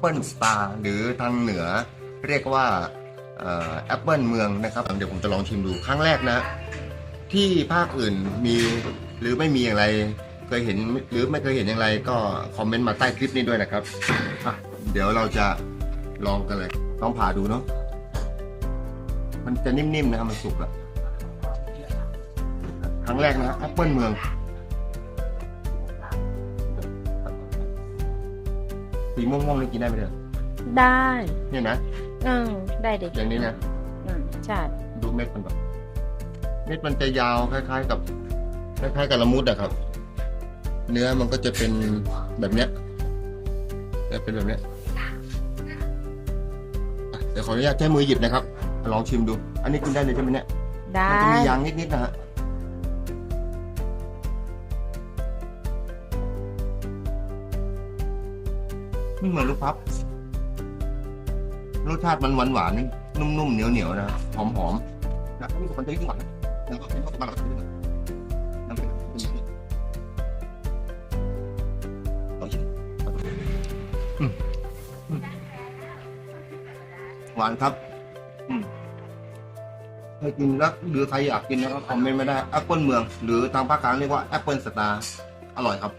เปิลสตาร์หรือทางเหนือเรียกว่าแอปเปิลเมืองนะครับ เดี๋ยวผมจะลองชิมดูครั้งแรกนะ ที่ภาคอื่นมีหรือไม่มีอย่างไรเคยเห็นหรือไม่เคยเห็นอย่างไรก็คอมเมนต์มาใต้คลิปนี้ด้วยนะครับอะเดี๋ยวเราจะลองกันเลยต้องผ่าดูเนาะมันจะนิ่มๆนะครับมันสุกอะครั้งแรกนะแอปเปิลเมือง สีม่วงๆนี่กินได้ไหมเด้อได้เนี่ยนะอืมได้เด็กอย่างนี้นะอืมใช่ ดูเม็ดมันก่อนเม็ดมันจะยาวคล้าย ๆ กับคล้ายๆกับละมุดอะครับ เนื้อมันก็จะเป็นแบบเนี้ยจะเป็นแบบเนี้ยอะเดี๋ยวขออนุญาตใช้มือหยิบนะครับ ลองชิมดู อันนี้กินได้เลยใช่ไหมเนี่ยได้มันจะมียางนิดๆนะฮะ ไม่เหมือนลูกพับ รสชาติมันหวานหวานๆนุ่มๆเหนียวๆนะหอมๆนะนี่คือคนจะยิ่งหวานแล้วก็เป็นข้าวมันแบบนี้น้ำเป็นลองชิมหวานครับอืมใครกินแล้วหรือใครอยากกินนะครับคอมเมนต์ไม่ได้แอปเปิลเมือง หรือทางภาคกลางเรียกว่าแอปเปิลสตาร์อร่อยครับ